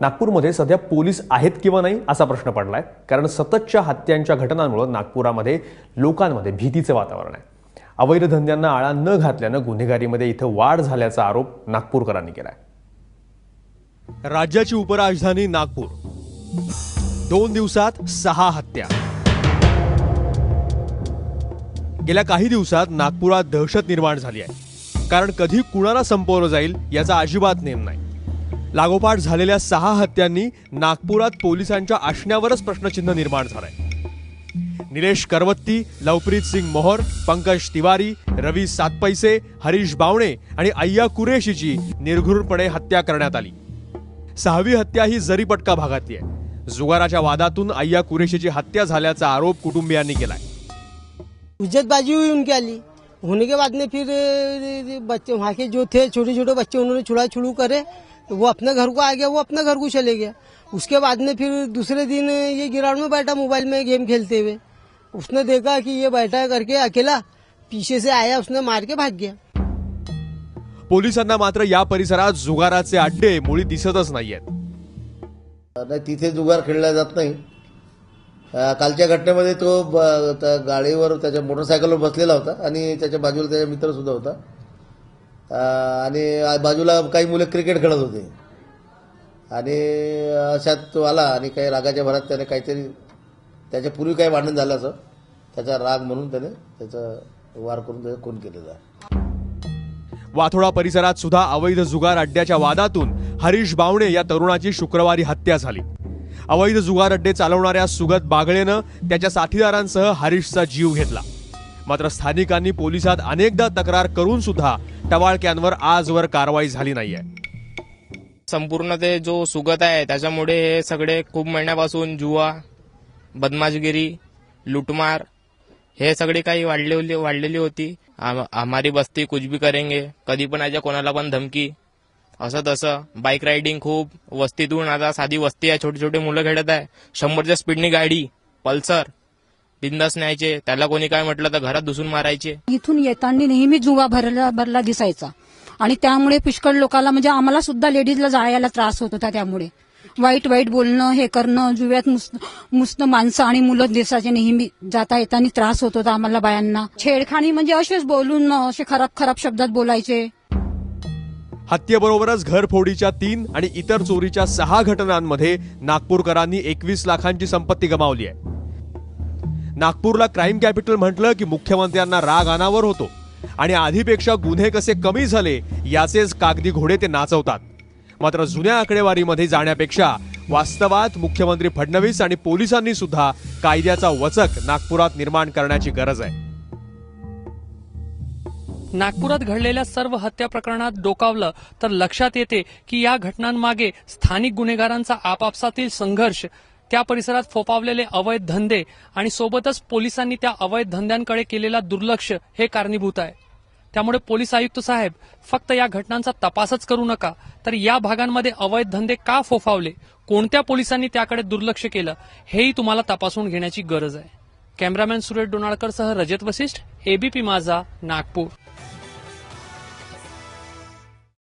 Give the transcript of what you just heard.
नागपूरमध्ये सध्या पोलीस आहेत किंवा नाही असा प्रश्न पडलाय. कारण सततच्या हत्यांच्या घटनांमुळे नागपुरामध्ये लोकांमध्ये भीतीचं वातावरण आहे. अवैध धंद्यांना आळा न घातल्यानं गुन्हेगारीमध्ये इथं वाढ झाल्याचा आरोप नागपूरकरांनी केलाय. राज्याची उपराजधानी नागपूर. दोन दिवसात सहा हत्या. गेल्या काही दिवसात नागपुरात दहशत निर्माण झाली आहे. कारण कधी कुणाला संपवलं जाईल याचा अजिबात नेम नाही. लागोपाठ झालेल्या सहा हत्यांनी नागपुरात पोलिसांच्या आशण्यावरच प्रश्नचिन्ह निर्माण झालंय. निलेश करवत्ती लवप्रीत सिंग मोहर पंकज तिवारी रवी सातपैसे हरीश बावणे आणि अय्या कुरेशीची निर्घृणपणे हत्या करण्यात आली. सहावी हत्या ही जरीपटका भागातली आहे जुगाराच्या वादातून अय्या कुरेशीची हत्या झाल्याचा आरोप कुटुंबियांनी केलाय. इज्जतबाजी बाजी उनके अली होने के बाद में फिर बच्चे वहाँ के जो थे छोटे छोटे बच्चे उन्होंने छुड़ा छुड़ू करे तो वो अपने घर को आ गया वो अपने घर को चले गया। उसके बाद में फिर दूसरे दिन ये गिराउंड में बैठा मोबाइल में गेम खेलते हुए। उसने देखा कि ये बैठा है करके अकेला पीछे से आया उसने मार के भाग गया। पोलिसांना मात्र या परिसरात जुगाराचे अड्डे मुळी दिसतच नाहीयेत. नाही तिथे जुगार खेळला जात नाही. कालच्या घटनेमध्ये तो ब- त्या गाडीवर त्याच्या मोटरसायकलवर बसलेला होता आणि त्याच्या बाजूला त्याचा मित्र सुद्धा होता. आणि बाजूला काही मुलं क्रिकेट खेळत होते. आणि अशात तो आला आणि काही रागाच्या भरात त्याने काहीतरी त्याच्या पूर्वी काही भांडण झालं असं त्याचा राग म्हणून त्याने त्याचा वार करून त्याचा खून केलेला. वाथोडा परिसरात सुद्धा अवैध जुगार अड्ड्याच्या वादातून हरीश बावणे या तरुणाची शुक्रवारी हत्या झाली. अवैध जुगार अड्डे चालवणाऱ्या सुगत बागळेनं त्याच्या साथीदारांसह हरीशचा जीव घेतला. मात्र स्थानिकांनी पोलिसात अनेकदा तक्रार करून सुद्धा टवाळक्यांवर आजवर कारवाई झाली नाहीये. संपूर्ण ते जो सुगत आहे त्याच्यामुळे हे सगळे खूप महिन्यापासून जुवा बदमाशगिरी लुटमार हे सगळे काही वाढलेली वाढलेली होती. आम- हमारी बस्ती कुछ भी करेंगे. कधी पण याच्या कोणाला पण धमकी असं तसं. बाईक रायडिंग खूप वस्तीतून आता साधी वस्ती आहे छोटे छोटे मुलं खेळत आहे. शंभरच्या स्पीडनी गाडी पल्सर बिंदास न्यायचे. त्याला कोणी काय म्हटलं तर घरात घुसून मारायचे. इथून येताना नेहमी जुवा भरला भरला दिसायचा. आणि त्यामुळे पुष्कळ लोकांना म्हणजे आम्हाला सुद्धा लेडीजला जायला त्रास होत होता त्यामुळे. वाईट वाईट बोलणं हे करणं जुव्यात मुस्त माणसं आणि मुलं दिसायचे नेहमी. जाता येताना त्रास होत होता आम्हाला बायांना. छेडखाणी म्हणजे असेच बोलून असे खराब खराब शब्दात बोलायचे. हत्येबरोबरच घरफोडीच्या तीन आणि इतर चोरीच्या सहा घटनांमध्ये नागपूरकरांनी एकवीस लाखांची संपत्ती गमावली आहे. नागपूरला क्राईम कॅपिटल म्हटलं की मुख्यमंत्र्यांना राग अनावर होतो आणि आधीपेक्षा गुन्हे कसे कमी झाले याचेच कागदी घोडे ते नाचवतात. मात्र जुन्या आकडेवारीमध्ये जाण्यापेक्षा वास्तवात मुख्यमंत्री फडणवीस आणि पोलिसांनी सुद्धा कायद्याचा वचक नागपुरात निर्माण करण्याची गरज आहे. नागपुरात घडलेल्या सर्व हत्या प्रकरणात डोकावलं तर लक्षात येते की या घटनांमागे स्थानिक गुन्हेगारांचा आपापसातील संघर्ष त्या परिसरात फोफावलेले अवैध धंदे आणि सोबतच पोलिसांनी त्या अवैध धंद्यांकडे केलेला दुर्लक्ष हे कारणीभूत आहे. त्यामुळे पोलीस आयुक्त साहेब फक्त या घटनांचा तपासच करू नका तर या भागांमध्ये अवैध धंदे का फोफावले? कोणत्या पोलिसांनी त्याकडे दुर्लक्ष केलं? हेही तुम्हाला तपासून घेण्याची गरज आहे. कॅमेरामॅन सुरेश डोनाळकरसह रजत वशिष्ठ एबीपी माझा नागपूर.